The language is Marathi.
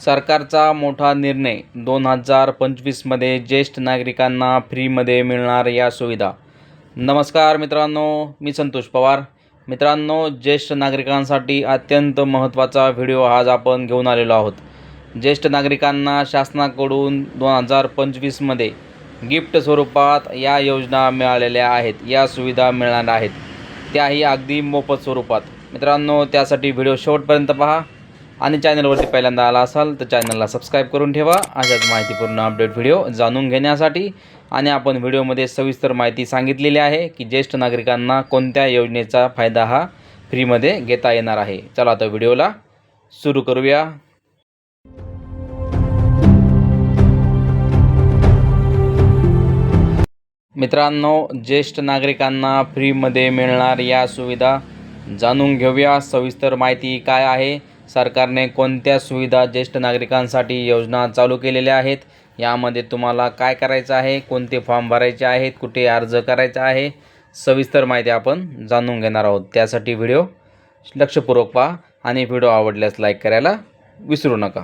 सरकारचा मोठा निर्णय. दोन हजार पंचवीसमध्ये ज्येष्ठ नागरिकांना फ्रीमध्ये मिळणार या सुविधा. नमस्कार मित्रांनो मी संतोष पवार. मित्रांनो ज्येष्ठ नागरिकांसाठी अत्यंत महत्त्वाचा व्हिडिओ आज आपण घेऊन आलेलो आहोत. ज्येष्ठ नागरिकांना शासनाकडून दोन हजार पंचवीसमध्ये गिफ्ट स्वरूपात या योजना मिळालेल्या आहेत. या सुविधा मिळणार आहेत. त्याही अगदी मोफत स्वरूपात. मित्रांनो त्यासाठी व्हिडिओ शेवटपर्यंत पहा. आणि चॅनलवरती पहिल्यांदा आला असाल तर चॅनलला सबस्क्राईब करून ठेवा. अशाच माहितीपूर्ण अपडेट व्हिडिओ जाणून घेण्यासाठी आणि आपण व्हिडिओमध्ये सविस्तर माहिती सांगितलेली आहे की ज्येष्ठ नागरिकांना कोणत्या योजनेचा फायदा हा फ्रीमध्ये घेता येणार आहे. चला आता व्हिडिओला सुरू करूया. मित्रांनो ज्येष्ठ नागरिकांना फ्रीमध्ये मिळणार या सुविधा जाणून घेऊया. सविस्तर माहिती काय आहे? सरकारने कोणत्या सुविधा ज्येष्ठ नागरिकांसाठी योजना चालू केलेल्या आहेत? यामध्ये तुम्हाला काय करायचं आहे? कोणते फॉर्म भरायचे आहेत? कुठे अर्ज करायचा आहे? सविस्तर माहिती आपण जाणून घेणार आहोत. त्यासाठी व्हिडिओ लक्षपूर्वक पहा आणि व्हिडिओ आवडल्यास लाईक करायला विसरू नका.